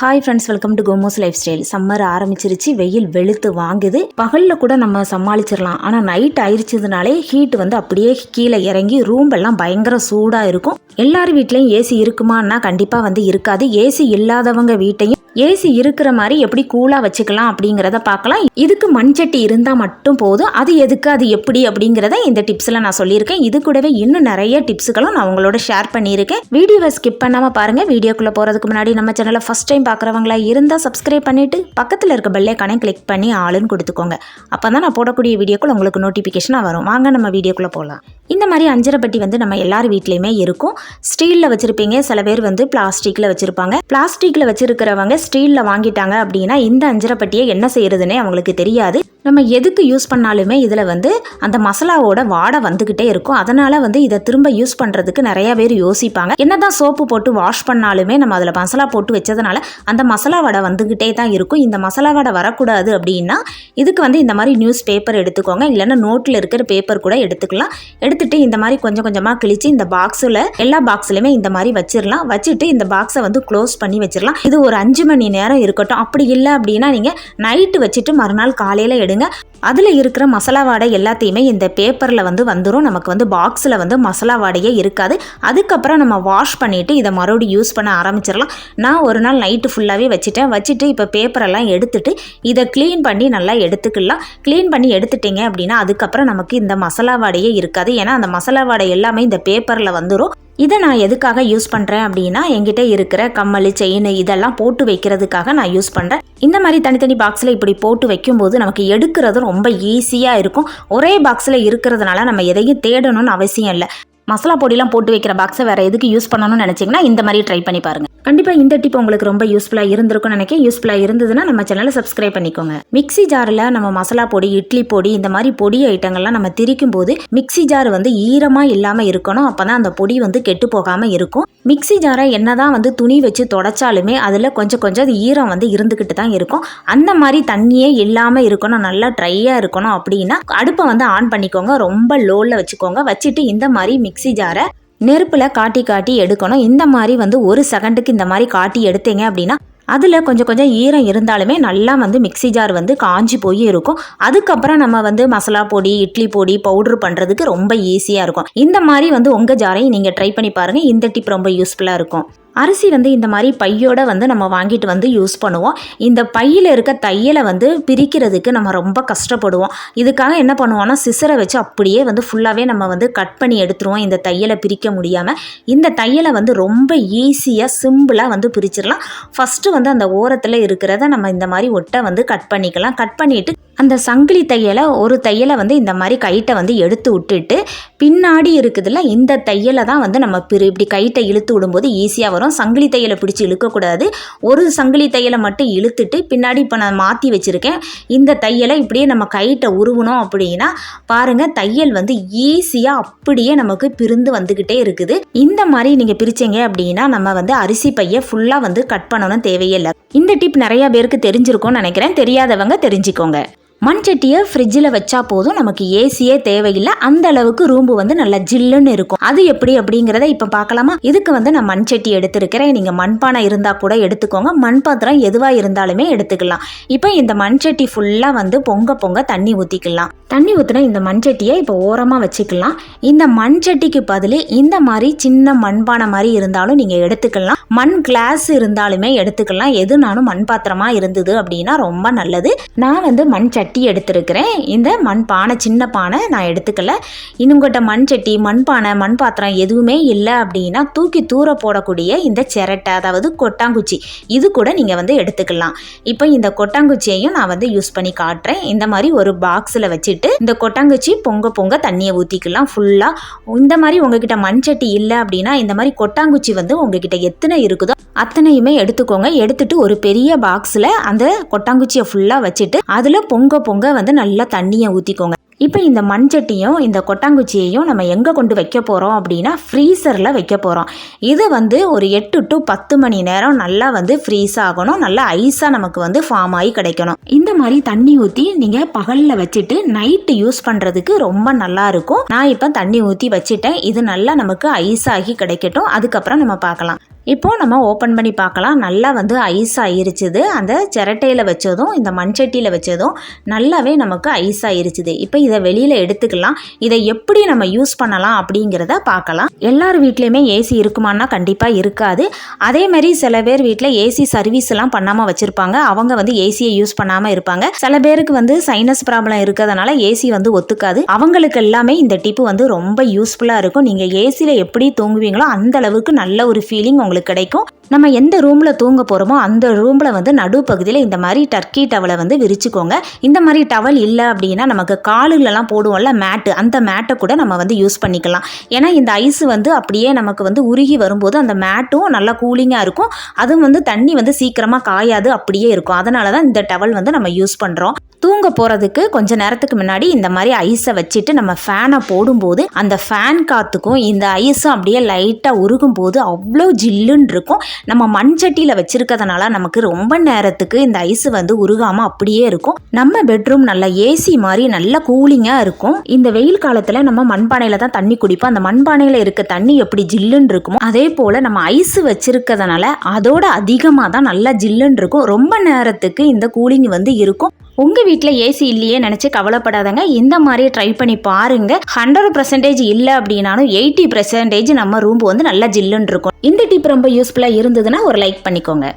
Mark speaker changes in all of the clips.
Speaker 1: Hi friends welcome to கோமோஸ் lifestyle summer ஆரம்பிச்சிருச்சு வெயில் வெளுத்து வாங்குது. பகலில் கூட நம்ம சமாளிச்சிடலாம் ஆனால் நைட் ஆயிடுச்சதுனாலே ஹீட் வந்து அப்படியே கீழே இறங்கி ரூம் எல்லாம் பயங்கர சூடாக இருக்கும். எல்லார் வீட்லேயும் ஏசி இருக்குமான்னா கண்டிப்பாக வந்து இருக்காது. ஏசி இல்லாதவங்க வீட்டையும் ஏசி இருக்கிற மாதிரி எப்படி கூலாக வச்சுக்கலாம் அப்படிங்கிறத பார்க்கலாம். இதுக்கு மண்சட்டி இருந்தால் மட்டும் போதும். அது எதுக்கு அது எப்படி அப்படிங்கிறத இந்த டிப்ஸில் நான் சொல்லியிருக்கேன். இது கூடவே இன்னும் நிறைய டிப்ஸுகளும் நான் உங்களோட ஷேர் பண்ணியிருக்கேன். வீடியோவை ஸ்கிப் பண்ணாமல் பாருங்கள் வீடியோக்குள்ளே போகிறதுக்கு முன்னாடி நம்ம சேனலை ஃபஸ்ட் டைம் பார்க்குறவங்களா இருந்தால் சப்ஸ்கிரைப் பண்ணிவிட்டு பக்கத்தில் இருக்க பெல்லைக்கானே கிளிக் பண்ணி ஆளுன்னு கொடுத்துக்கோங்க. அப்போ தான் நான் போடக்கூடிய வீடியோக்குள்ள உங்களுக்கு நோட்டிஃபிகேஷனாக வரும். வாங்க நம்ம வீடியோக்குள்ளே போகலாம் இந்த மாதிரி அஞ்சரைப்பட்டி வந்து நம்ம எல்லார் வீட்லேயுமே இருக்கும். ஸ்டீலில் வச்சுருப்பீங்க. சில பேர் வந்து பிளாஸ்டிக்கில் வச்சுருப்பாங்க. பிளாஸ்டிக்கில் வச்சுருக்கிறவங்க ஸ்டீலில் வாங்கிட்டாங்க அப்படின்னா இந்த அஞ்சரைப்பட்டியை என்ன செய்யறதுன்னே அவங்களுக்கு தெரியாது. நம்ம எதுக்கு யூஸ் பண்ணாலுமே இதில் வந்து அந்த மசாலாவோட வாடை வந்துக்கிட்டே இருக்கும். அதனால் வந்து இதை திரும்ப யூஸ் பண்ணுறதுக்கு நிறைய பேர் யோசிப்பாங்க. என்னதான் சோப்பு போட்டு வாஷ் பண்ணாலுமே நம்ம அதில் மசாலா போட்டு வச்சதுனால அந்த மசாலா வடை வந்துக்கிட்டே தான் இருக்கும். இந்த மசாலா வடை வரக்கூடாது அப்படின்னா இதுக்கு வந்து இந்த மாதிரி நியூஸ் பேப்பர் எடுத்துக்கோங்க. இல்லைன்னா நோட்டில் இருக்கிற பேப்பர் கூட எடுத்துக்கலாம். எடுத்துகிட்டு இந்த மாதிரி கொஞ்சம் கொஞ்சமாக கிழிச்சு இந்த பாக்ஸில் எல்லா பாக்ஸ்லையுமே இந்த மாதிரி வச்சிடலாம் வச்சுட்டு இந்த பாக்ஸை வந்து க்ளோஸ் பண்ணி வச்சிடலாம் இது ஒரு அஞ்சு மணி நேரம் இருக்கட்டும். அப்படி இல்லை அப்படின்னா நீங்கள் நைட்டு வச்சுட்டு மறுநாள் காலையில் எடுங்க. அதில் இருக்கிற மசாலா வாடை எல்லாத்தையுமே இந்த பேப்பரில் வந்து வந்துடும் நமக்கு வந்து பாக்ஸில் வந்து மசாலா வாடையே இருக்காது. அதுக்கப்புறம் நம்ம வாஷ் பண்ணிவிட்டு இதை மறுபடியும் யூஸ் பண்ண ஆரம்பிச்சிடலாம். நான் ஒரு நாள் நைட்டு ஃபுல்லாகவே வச்சுட்டேன். வச்சுட்டு இப்போ பேப்பரெல்லாம் எடுத்துட்டு இதை க்ளீன் பண்ணி நல்லா எடுத்துக்கலாம். க்ளீன் பண்ணி எடுத்துட்டீங்க அப்படின்னா அதுக்கப்புறம் நமக்கு இந்த மசாலா வாடையே இருக்காது. ஏன்னா அந்த மசாலா வாடை எல்லாமே இந்த பேப்பரில் வந்துடும் இதை நான் எதுக்காக யூஸ் பண்ணுறேன் அப்படின்னா என்கிட்ட இருக்கிற கம்மல் செயின் இதெல்லாம் போட்டு வைக்கிறதுக்காக நான் யூஸ் பண்ணுறேன் இந்த மாதிரி தனித்தனி பாக்ஸில் இப்படி போட்டு வைக்கும்போது நமக்கு எடுக்கிறது ரொம்ப ஈஸியாக இருக்கும். ஒரே பாக்ஸில் இருக்கிறதுனால நம்ம எதையும் தேடணும்னு அவசியம் இல்லை. மசாலா பொடிலாம் போட்டு வைக்கிற பாக்ஸை வேறு எதுக்கு யூஸ் பண்ணணும்னு நினச்சிங்கன்னா இந்த மாதிரி ட்ரை பண்ணி பாருங்கள் கண்டிப்பாக இந்த டிப் உங்களுக்கு ரொம்ப யூஸ்ஃபுல்லாக இருந்திருக்கும்னு நினைக்க யூஸ்ஃபுல்லாக இருந்ததுன்னா நம்ம சேனலை சப்ஸ்கிரைப் பண்ணிக்கோங்க. மிக்ஸி ஜாரில் நம்ம மசாலா பொடி இட்லி பொடி இந்த மாதிரி பொடி ஐட்டங்கள்லாம் நம்ம திரிக்கும் போது மிக்ஸி ஜார் வந்து ஈரமாக இல்லாமல் இருக்கணும். அப்போ தான் அந்த பொடி வந்து கெட்டு போகாமல் இருக்கும். மிக்ஸி ஜாரை என்னதான் வந்து துணி வச்சு தொடச்சாலுமே அதில் கொஞ்சம் கொஞ்சம் அது ஈரம் வந்து இருந்துக்கிட்டு தான் இருக்கும். அந்த மாதிரி தண்ணியே இல்லாமல் இருக்கணும். நல்லா ட்ரையாக இருக்கணும் அப்படின்னா அடுப்பை வந்து ஆன் பண்ணிக்கோங்க. ரொம்ப லோவில் வச்சுக்கோங்க. வச்சுட்டு இந்த மாதிரி மிக்ஸ் ஜாரை நெருப்பில் காட்டி காட்டி எடுக்கணும். இந்த மாதிரி வந்து ஒரு செகண்டுக்கு இந்த மாதிரி காட்டி எடுத்தீங்க அப்படின்னா அதில் கொஞ்சம் கொஞ்சம் ஈரம் இருந்தாலுமே நல்லா வந்து மிக்ஸி ஜார் வந்து காஞ்சி போய் இருக்கும். அதுக்கப்புறம் நம்ம வந்து மசாலா பொடி இட்லி பொடி பவுட்ரு பண்ணுறதுக்கு ரொம்ப ஈஸியாக இருக்கும். இந்த மாதிரி வந்து உங்கள் ஜாரையும் நீங்கள் ட்ரை பண்ணி பாருங்கள் இந்த டிப் ரொம்ப யூஸ்ஃபுல்லாக இருக்கும். அரிசி வந்து இந்த மாதிரி பையோட வந்து நம்ம வாங்கிட்டு வந்து யூஸ் பண்ணுவோம். இந்த பையில் இருக்க தையலை வந்து பிரிக்கிறதுக்கு நம்ம ரொம்ப கஷ்டப்படுவோம். இதுக்காக என்ன பண்ணுவோம்னா சிசரை வச்சு அப்படியே வந்து ஃபுல்லாகவே நம்ம வந்து கட் பண்ணி எடுத்துருவோம். இந்த தையலை பிரிக்க முடியாமல் இந்த தையலை வந்து ரொம்ப ஈஸியாக சிம்பிளாக வந்து பிரிச்சிடலாம். ஃபஸ்ட்டு வந்து அந்த ஓரத்தில் இருக்கிறத நம்ம இந்த மாதிரி ஒட்டை வந்து கட் பண்ணிக்கலாம். கட் பண்ணிவிட்டு அந்த சங்கிலி தையலை ஒரு தையலை வந்து இந்த மாதிரி கைட்டை வந்து எடுத்து விட்டுட்டு பின்னாடி இருக்குதுல்ல இந்த தையலை தான் வந்து நம்ம பிரி இப்படி கைட்டை இழுத்து விடும்போது ஈஸியாக வரும். சங்கிலி தையலை பிடிச்சி இழுக்கக்கூடாது. ஒரு சங்கிலி தையலை மட்டும் இழுத்துட்டு பின்னாடி இப்போ நான் மாற்றி வச்சுருக்கேன். இந்த தையலை இப்படியே நம்ம கைட்டை உருவணும் அப்படின்னா பாருங்கள் தையல் வந்து ஈஸியாக அப்படியே நமக்கு பிரிந்து வந்துக்கிட்டே இருக்குது. இந்த மாதிரி நீங்கள் பிரிச்சீங்க அப்படின்னா நம்ம வந்து அரிசி பையை ஃபுல்லாக வந்து கட் பண்ணணும் தேவையில்லை. இந்த டிப் நிறையா பேருக்கு தெரிஞ்சிருக்கும்னு நினைக்கிறேன். தெரியாதவங்க தெரிஞ்சுக்கோங்க. மண்சட்டியை ஃப்ரிட்ஜில் வச்சா போதும். நமக்கு ஏசியே தேவையில்லை. அந்த அளவுக்கு ரூம்பு வந்து நல்லா ஜில்லுன்னு இருக்கும். அது எப்படி அப்படிங்கிறத இப்போ பார்க்கலாமா? இதுக்கு வந்து நான் மண்சட்டி எடுத்திருக்கிறேன். நீங்கள் மண்பானை இருந்தால் கூட எடுத்துக்கோங்க. மண் பாத்திரம் எதுவாக இருந்தாலுமே எடுத்துக்கலாம். இப்போ இந்த மண்சட்டி ஃபுல்லாக வந்து பொங்க பொங்க தண்ணி ஊற்றிக்கலாம் தண்ணி ஊற்றின இந்த மண் சட்டியை இப்போ ஓரமாக வச்சுக்கலாம். இந்த மண் சட்டிக்கு பதில் இந்த மாதிரி சின்ன மண்பானை மாதிரி இருந்தாலும் நீங்கள் எடுத்துக்கலாம். மண் கிளாஸ் இருந்தாலுமே எடுத்துக்கலாம். எதுனாலும் மண் பாத்திரமாக இருந்தது அப்படின்னா ரொம்ப நல்லது. நான் வந்து மண் சட்டி எடுத்திருக்கிறேன். இந்த மண் பானை சின்ன பானை நான் எடுத்துக்கல. இன்னுங்கிட்ட மண் சட்டி மண் பானை மண் பாத்திரம் எதுவுமே இல்லை அப்படின்னா தூக்கி தூர போடக்கூடிய இந்த சிரட்டை அதாவது கொட்டாங்குச்சி இது கூட நீங்கள் வந்து எடுத்துக்கலாம். இப்போ இந்த கொட்டாங்குச்சியையும் நான் வந்து யூஸ் பண்ணி காட்டுறேன். இந்த மாதிரி ஒரு பாக்ஸில் வச்சுட்டு இந்த கொட்டாங்குச்சி பொங்க பொங்க தண்ணியை ஊற்றிக்கலாம் ஃபுல்லாக இந்த மாதிரி உங்ககிட்ட மண்சட்டி இல்லை அப்படின்னா இந்த மாதிரி கொட்டாங்குச்சி வந்து உங்ககிட்ட எத்தனை இருக்குதோ அத்தனையுமே எடுத்துக்கோங்க. எடுத்துட்டு ஒரு பெரிய பாக்ஸில் அந்த கொட்டாங்குச்சியை ஃபுல்லாக வச்சுட்டு அதில் பொங்க பொங்க வந்து நல்லா தண்ணியை ஊற்றிக்கோங்க இப்போ இந்த மண்சட்டியும் இந்த கொட்டாங்குச்சியையும் நம்ம எங்கே கொண்டு வைக்க போகிறோம் அப்படின்னா ஃப்ரீசரில் வைக்க போகிறோம் இது வந்து ஒரு எட்டு டு பத்து மணி நேரம் நல்லா வந்து ஃப்ரீஸ் ஆகணும். நல்லா ஐஸாக நமக்கு வந்து ஃபார்ம் ஆகி கிடைக்கணும். இந்த மாதிரி தண்ணி ஊற்றி நீங்கள் பகலில் வச்சுட்டு நைட்டு யூஸ் பண்ணுறதுக்கு ரொம்ப நல்லா இருக்கும். நான் இப்போ தண்ணி ஊற்றி வச்சுட்டேன். இது நல்லா நமக்கு ஐஸ் ஆகி கிடைக்கட்டும். அதுக்கப்புறம் நம்ம பார்க்கலாம். இப்போது நம்ம ஓப்பன் பண்ணி பார்க்கலாம். நல்லா வந்து ஐஸ் ஆயிருச்சுது. அந்த சிரட்டையில் வச்சதும் இந்த மண்சட்டியில் வச்சதும் நல்லாவே நமக்கு ஐஸ் ஆயிருச்சுது. இப்போ இதை வெளியில் எடுத்துக்கலாம். இதை எப்படி நம்ம யூஸ் பண்ணலாம் அப்படிங்கிறத பார்க்கலாம். எல்லார் வீட்லேயுமே ஏசி இருக்குமான்னா கண்டிப்பாக இருக்காது. அதே மாதிரி சில பேர் வீட்டில் ஏசி சர்வீஸ் எல்லாம் பண்ணாமல் வச்சுருப்பாங்க. அவங்க வந்து ஏசியை யூஸ் பண்ணாமல் இருப்பாங்க. சில பேருக்கு வந்து சைனஸ் ப்ராப்ளம் இருக்கிறதுனால ஏசி வந்து ஒத்துக்காது. அவங்களுக்கு எல்லாமே இந்த டிப்பு வந்து ரொம்ப யூஸ்ஃபுல்லாக இருக்கும். நீங்கள் ஏசியில் எப்படி தூங்குவீங்களோ அந்த அளவுக்கு நல்ல ஒரு ஃபீலிங் உங்களுக்கு கிடைக்கும். நம்ம எந்த ரூமில் தூங்க போகிறோமோ அந்த ரூமில் வந்து நடுப்பகுதியில் இந்த மாதிரி டர்க்கி டவலை வந்து விரிச்சுக்கோங்க. இந்த மாதிரி டவல் இல்லை அப்படின்னா நமக்கு காலுலலாம் போடுவோம்ல மேட்டு அந்த மேட்டை கூட நம்ம வந்து யூஸ் பண்ணிக்கலாம். ஏன்னா இந்த ஐஸ் வந்து அப்படியே நமக்கு வந்து உருகி வரும்போது அந்த மேட்டும் நல்லா கூலிங்காக இருக்கும். அதுவும் வந்து தண்ணி வந்து சீக்கிரமாக காயாது அப்படியே இருக்கும். அதனால தான் இந்த டவல் வந்து நம்ம யூஸ் பண்ணுறோம் தூங்க போகிறதுக்கு கொஞ்ச நேரத்துக்கு முன்னாடி இந்த மாதிரி ஐஸை வச்சுட்டு நம்ம ஃபேனை போடும்போது அந்த ஃபேன் காற்றுக்கும் இந்த ஐஸும் அப்படியே லைட்டாக உருகும் போது அவ்வளோ ஜில்லுன்னு இருக்கும். நம்ம மண் சட்டியில் வச்சுருக்கிறதுனால நமக்கு ரொம்ப நேரத்துக்கு இந்த ஐஸ் வந்து உருகாமல் அப்படியே இருக்கும். நம்ம பெட்ரூம் நல்லா ஏசி மாதிரி நல்ல கூலிங்காக இருக்கும். இந்த வெயில் காலத்தில் நம்ம மண்பானையில் தான் தண்ணி குடிப்போம். அந்த மண்பானையில் இருக்க தண்ணி எப்படி ஜில்லுன்னு இருக்குமோ அதே போல் நம்ம ஐஸ் வச்சுருக்கிறதுனால அதோட அதிகமாக தான் நல்லா ஜில்லுன்னு இருக்கும். ரொம்ப நேரத்துக்கு இந்த கூலிங் வந்து இருக்கும். உங்கள் வீட்டில் ஏசி இல்லையே நினச்சி கவலைப்படாதங்க. இந்த மாதிரி ட்ரை பண்ணி பாருங்க. ஹண்ட்ரட் பர்சன்டேஜ் இல்லை அப்படின்னாலும் எயிட்டி பர்சன்டேஜ் நம்ம ரூம் வந்து நல்லா ஜில்லுன்னு இருக்கும். இந்த டிப் ரொம்ப யூஸ்ஃபுல்லாக இருந்ததுன்னா ஒரு லைக் பண்ணிக்கோங்க.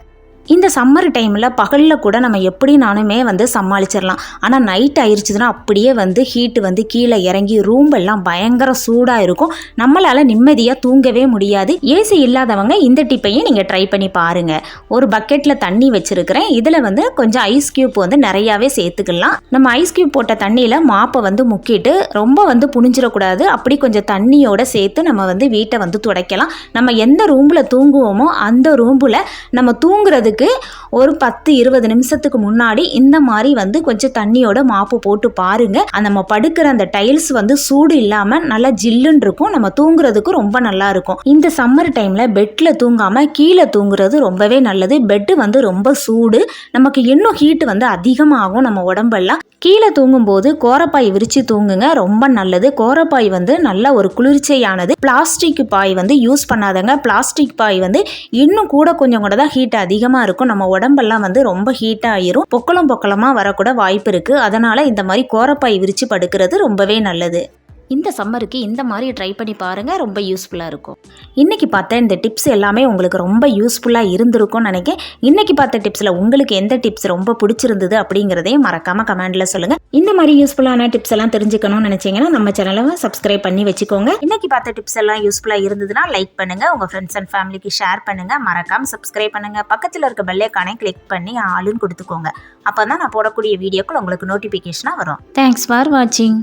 Speaker 1: இந்த சம்மர் டைமில் பகலில் கூட நம்ம எப்படி நானுமே வந்து சமாளிச்சிடலாம் ஆனால் நைட் ஆயிடுச்சுன்னா அப்படியே வந்து ஹீட்டு வந்து கீழே இறங்கி ரூம் எல்லாம் பயங்கர சூடாக இருக்கும். நம்மளால் நிம்மதியாக தூங்கவே முடியாது. ஏசி இல்லாதவங்க இந்த டிப்பையும் நீங்கள் ட்ரை பண்ணி பாருங்கள் ஒரு பக்கெட்டில் தண்ணி வச்சுருக்கிறேன். இதில் வந்து கொஞ்சம் ஐஸ் க்யூப் வந்து நிறையாவே சேர்த்துக்கலாம். நம்ம ஐஸ் க்யூப் போட்ட தண்ணியில் மாப்பை வந்து முக்கிட்டு ரொம்ப வந்து புனிஞ்சிடக்கூடாது அப்படி கொஞ்சம் தண்ணியோட சேர்த்து நம்ம வந்து வீட்டை வந்து துடைக்கலாம். நம்ம எந்த ரூமில் தூங்குவோமோ அந்த ரூம்பில் நம்ம தூங்குறதுக்கு ஒரு பத்து இருபது நிமிஷத்துக்கு முன்னாடி இந்த மாதிரி வந்து கொஞ்சம் தண்ணியோட மாப்பு போட்டு பாருங்க. அந்த நம்ம படுக்கிற அந்த டைல்ஸ் வந்து சூடு இல்லாமல் நல்லா ஜில்லுன்னு இருக்கும். நம்ம தூங்குறதுக்கு ரொம்ப நல்லா இருக்கும். இந்த சம்மர் டைமில் பெட்டில் தூங்காம கீழே தூங்குறது ரொம்பவே நல்லது. பெட்டு வந்து ரொம்ப சூடு. நமக்கு இன்னும் ஹீட் வந்து அதிகமாகும் நம்ம உடம்பெல்லாம். கீழே தூங்கும்போது கோரப்பாய் விரித்து தூங்குங்க ரொம்ப நல்லது. கோரப்பாய் வந்து நல்ல ஒரு குளிர்ச்சியானது. பிளாஸ்டிக் பாய் வந்து யூஸ் பண்ணாதங்க. பிளாஸ்டிக் பாய் வந்து இன்னும் கூட கொஞ்சம் கூட தான் ஹீட் அதிகமாக இருக்கும். நம்ம உடம்பெல்லாம் வந்து ரொம்ப ஹீட் ஆயிரும். பொக்களம் பொக்களமாக வரக்கூட வாய்ப்பு இருக்குது அதனால் இந்த மாதிரி கோரப்பாய் விரித்து படுக்கிறது ரொம்பவே நல்லது. இந்த சம்மருக்கு இந்த மாதிரி ட்ரை பண்ணி பாருங்கள் ரொம்ப யூஸ்ஃபுல்லாக இருக்கும். இன்றைக்கி பார்த்த இந்த டிப்ஸ் எல்லாமே உங்களுக்கு ரொம்ப யூஸ்ஃபுல்லாக இருந்திருக்கும்னு நினைக்கிறேன். இன்றைக்கி பார்த்த டிப்ஸில் உங்களுக்கு எந்த டிப்ஸ் ரொம்ப பிடிச்சிருந்தது அப்படிங்கிறதையும் மறக்காமல் கமெண்டில் சொல்லுங்கள் இந்த மாதிரி யூஸ்ஃபுல்லான டிப்ஸ் எல்லாம் தெரிஞ்சுக்கணும்னு நினச்சிங்கன்னா நம்ம சேனலை சப்ஸ்கிரைப் பண்ணி வச்சுக்கோங்க. இன்றைக்கி பார்த்த டிப்ஸ் எல்லாம் யூஸ்ஃபுல்லாக இருந்ததுன்னா லைக் பண்ணுங்கள் உங்கள் ஃப்ரெண்ட்ஸ் அண்ட் ஃபேமிலிக்கு ஷேர் பண்ணுங்கள் மறக்காமல் சப்ஸ்கிரைப் பண்ணுங்கள் பக்கத்தில் இருக்க பெல்லைக்கானே கிளிக் பண்ணி ஆளுன்னு கொடுத்துக்கோங்க. அப்போ தான் நான் போடக்கூடிய வீடியோக்கள் உங்களுக்கு நோட்டிஃபிகேஷனாக வரும். தேங்க்ஸ் ஃபார் வாட்சிங்